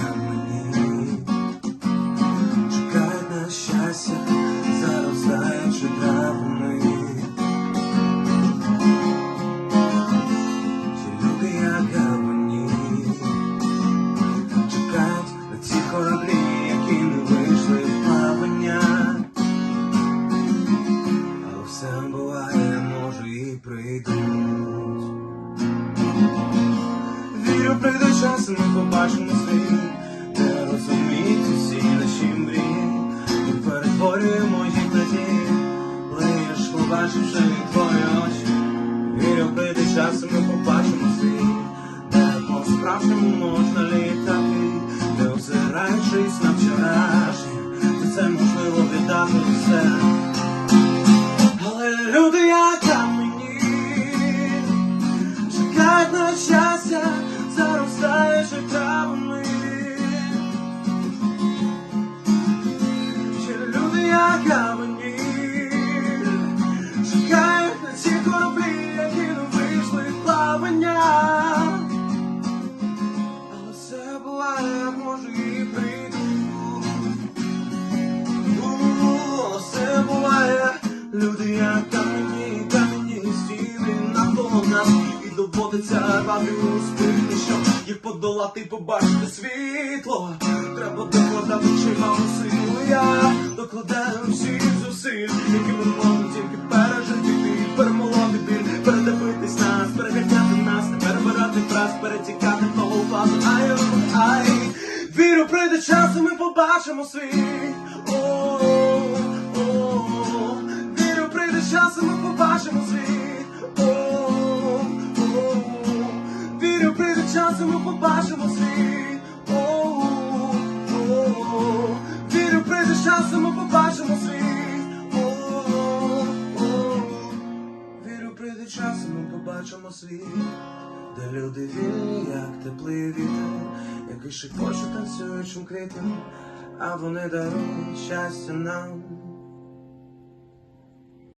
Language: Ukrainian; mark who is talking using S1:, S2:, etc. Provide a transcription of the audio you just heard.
S1: камені, чекають на щастя, заростаючи травми. Ті люди, як камені, чекають на ці кораблі, які не вийшли в плавання. Але все буває, може і прийдуть. Прийде ми побачимось. Перетворюємо їх на дії, лиш побачивши твої очі, вірю, прийде час, і ми побачимо світ, де по-справжньому можна люди як камені, камені стіни навколо нас І доводиться рвати у спини, щоб їх подолати, побачити світло. Треба докладати чимало сил Я. Докладаю всіх зусиль, які ми можемо тільки пережити. Біль, передивитись нас, переганяти нас Не перебирати фраз, перетікати того фазу Ай, ай, вірю, прийде час, і ми побачимо світ і ми побачимо світ. Вірю, прийде час, і ми побачимо світ. Вірю, прийде час, і ми побачимо світ. Де люди вільні, як теплий вітер, який шепоче танцюючим квітам, а вони дарують щастя нам.